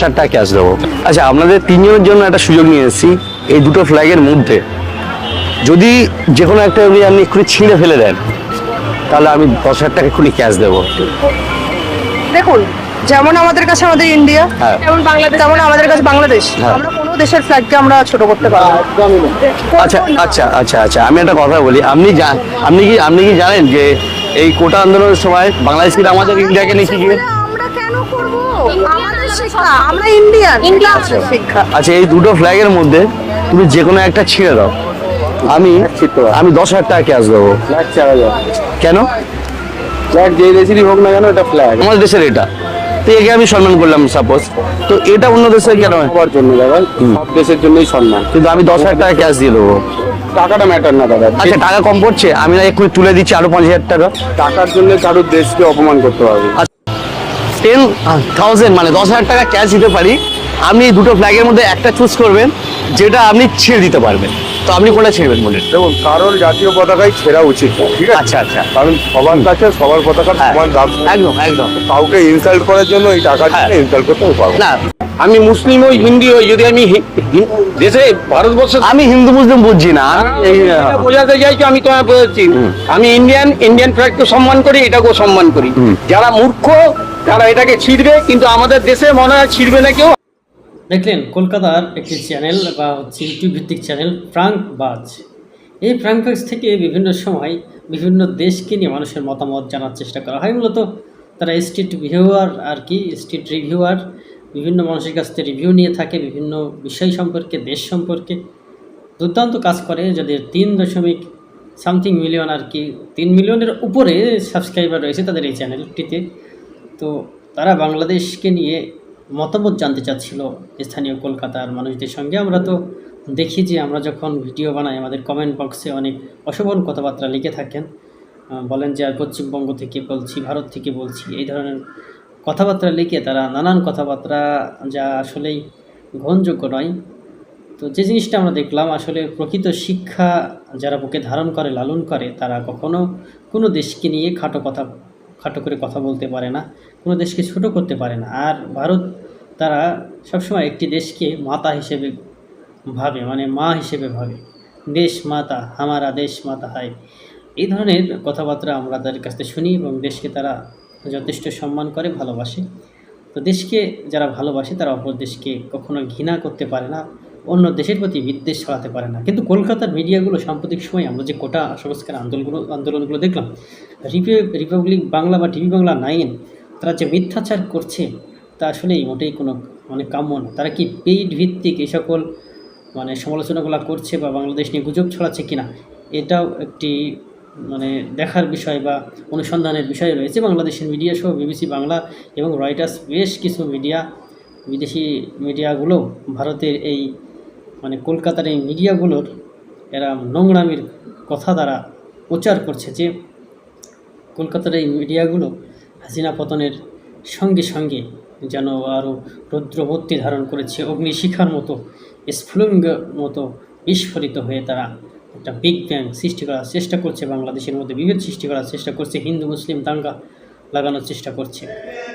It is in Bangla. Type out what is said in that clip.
হাজার টাকা ক্যাশ দেবো। আচ্ছা আপনাদের তিনজনের জন্য একটা সুযোগ নিয়ে এসেছি এই দুটো ফ্ল্যাগের মধ্যে। যদি যে কোনো একটা যদি আপনি এক্ষুনি ছিঁড়ে ফেলে দেন তাহলে আমি দশ হাজার টাকা এক্ষুনি ক্যাশ দেবো। দেখুন যেমন আমাদের কাছে আমাদের ইন্ডিয়া হ্যাঁ। তেমন বাংলাদেশ তেমন আমাদের কাছে বাংলাদেশ। হ্যাঁ। আমরা কোনো দেশের ফ্ল্যাগকে আমরা ছোট করতে পারব আচ্ছা আচ্ছা আচ্ছা আচ্ছা আমি একটা কথা বলি আপনি আপনি কি আপনি কি জানেন যে এই কোটা আন্দোলনের সময় বাংলাদেশ কিন্তু আমাদের ইন্ডিয়াকে নিয়ে আমরা কেন করব? আমাদের শিক্ষা আমরা ইন্ডিয়ান ইন্ডিয়া শিক্ষা। আচ্ছা এই দুটো ফ্ল্যাগের মধ্যে তুমি যে কোনো একটা ছিঁড়ে দাও। আমি আমি দশ হাজার টাকা ক্যাশ দেবো। ফ্ল্যাগ ছাড়া যায় কেন? ফ্ল্যাগ যেই দেশেরই হোক না কেন এটা ফ্ল্যাগ আমাদের দেশের এটা। তো একে আমি সম্মান করলাম সাপোজ তো এটা অন্য দেশের কেন? সবার জন্য দাদা সব দেশের জন্যই সম্মান। কিন্তু আমি দশ হাজার টাকা ক্যাশ দিয়ে দেবো। টাকাটা ম্যাটার না দাদা। আচ্ছা টাকা কম পড়ছে? আমি না এক্ষুনি তুলে দিচ্ছি আরও পাঁচ হাজার টাকা। টাকার জন্য কারোর দেশকে অপমান করতে পারবে টেন থাউজেন্ড মানে দশ হাজার টাকা ক্যাশ দিতে পারি। আপনি দুটো ফ্ল্যাগের মধ্যে একটা চুজ করবেন যেটা আপনি ছেড়ে দিতে পারবেন। তো আপনি কোনটা ছেড়বেন বলেন? দেখুন কারোর জাতীয় পতাকাই ছেঁড়া উচিত ঠিক আছে? আচ্ছা আচ্ছা। কারণ সবার কাছে সবার পতাকার হ্যাঁ, সমান দাম। একদম একদম। কাউকে ইনসাল্ট করার জন্য এই টাকা হ্যাঁ। ইনসাল্ট করতে আমি পারব না। আমি মুসলিম হই হিন্দি হই যদি আমি দেশে ভারতবর্ষে আমি হিন্দু মুসলিম বুঝছি না। বোঝাতে চাইছো আমি তোমায় বোঝাচ্ছি। আমি ইন্ডিয়ান ইন্ডিয়ান ফ্ল্যাগকে সম্মান করি এটাকেও সম্মান করি। যারা মূর্খ তারা এটাকে ছিঁড়বে, কিন্তু আমাদের দেশে মনে হয় ছিঁড়বে না কেউ। দেখলেন, কলকাতার একটি চ্যানেল বা হচ্ছে ইউটিউব ভিত্তিক চ্যানেল ফ্রাঙ্ক বাজ এই ফ্রাঙ্ক বাজ থেকে বিভিন্ন সময় বিভিন্ন দেশকে নিয়ে মানুষের মতামত জানার চেষ্টা করা হয়। মূলত তারা স্ট্রিট ভিউয়ার আর কি স্ট্রিট রিভিউয়ার বিভিন্ন মানুষের কাছ থেকে রিভিউ নিয়ে থাকে, বিভিন্ন বিষয় সম্পর্কে, দেশ সম্পর্কে। দুর্দান্ত কাজ করে যাদের তিন দশমিক সামথিং মিলিয়ন আর কি, তিন মিলিয়নের উপরে সাবস্ক্রাইবার রয়েছে তাদের এই চ্যানেলটিতে তো তারা বাংলাদেশকে নিয়ে মতামত জানতে চাচ্ছিল স্থানীয় কলকাতার মানুষদের সঙ্গে। আমরা তো দেখি যে আমরা যখন ভিডিও বানাই, আমাদের কমেন্ট বক্সে অনেক অশোভন কথাবার্তা লিখে থাকেন। বলেন যে পশ্চিমবঙ্গ থেকে বলছি, ভারত থেকে বলছি, এই ধরনের কথাবার্তা লিখে তারা নানান কথাবার্তা যা আসলেই গ্রহণযোগ্য নয়। তো যে জিনিসটা আমরা দেখলাম, আসলে প্রকৃত শিক্ষা যারা বুকে ধারণ করে, লালন করে, তারা কখনো কোনো দেশকে নিয়ে খাটো কথা খাটো করে কথা বলতে পারে না, কোনো দেশকে ছোট করতে পারে না। আর ভারত তারা সবসময় একটি দেশকে মাতা হিসেবে ভাবে মানে মা হিসেবে ভাবে। দেশ মাতা, হামারা দেশ মাতা হয়। এই ধরনের কথাবার্তা আমরা তাদের কাছ থেকে শুনি এবং দেশকে তারা যথেষ্ট সম্মান করে, ভালোবাসে। তো দেশকে যারা ভালোবাসে, তারা অপর দেশকে কখনো ঘৃণা করতে পারে না। অন্য দেশের প্রতি বিদ্বেষ ছড়াতে পারে না। কিন্তু কলকাতার মিডিয়াগুলো সাম্প্রতিক সময় আমরা যে কোটা সংস্কার আন্দোলনগুলো আন্দোলনগুলো দেখলাম রিপাবলিক বাংলা বা টিভি বাংলা নাইন, তারা যে মিথ্যাচার করছে, তা আসলেই মোটেই কোনো মানে কাম্য না। তারা কি পেইড ভিত্তিক এই সকল মানে সমালোচনাগুলো করছে বা বাংলাদেশ নিয়ে গুজব ছড়াচ্ছে কিনা, এটাও একটি মানে দেখার বিষয় বা অনুসন্ধানের বিষয় রয়েছে। বাংলাদেশের মিডিয়া সহ বিবিসি বাংলা এবং রয়টার্স, বেশ কিছু মিডিয়া, বিদেশি মিডিয়াগুলো ভারতের এই মানে কলকাতার এই মিডিয়াগুলোর এরা নোংরামির কথা দ্বারা প্রচার করছে যে কলকাতার এই মিডিয়াগুলো হাসিনা পতনের সঙ্গে সঙ্গে যেন আরও রৌদ্রমূর্তি ধারণ করেছে, অগ্নিশিখার মতো, স্ফুলিঙ্গ মতো বিস্ফোরিত হয়ে তারা একটা বিগ ব্যাং সৃষ্টি করার চেষ্টা করছে, বাংলাদেশের মধ্যে বিভেদ সৃষ্টি করার চেষ্টা করছে, হিন্দু, মুসলিম দাঙ্গা লাগানোর চেষ্টা করছে।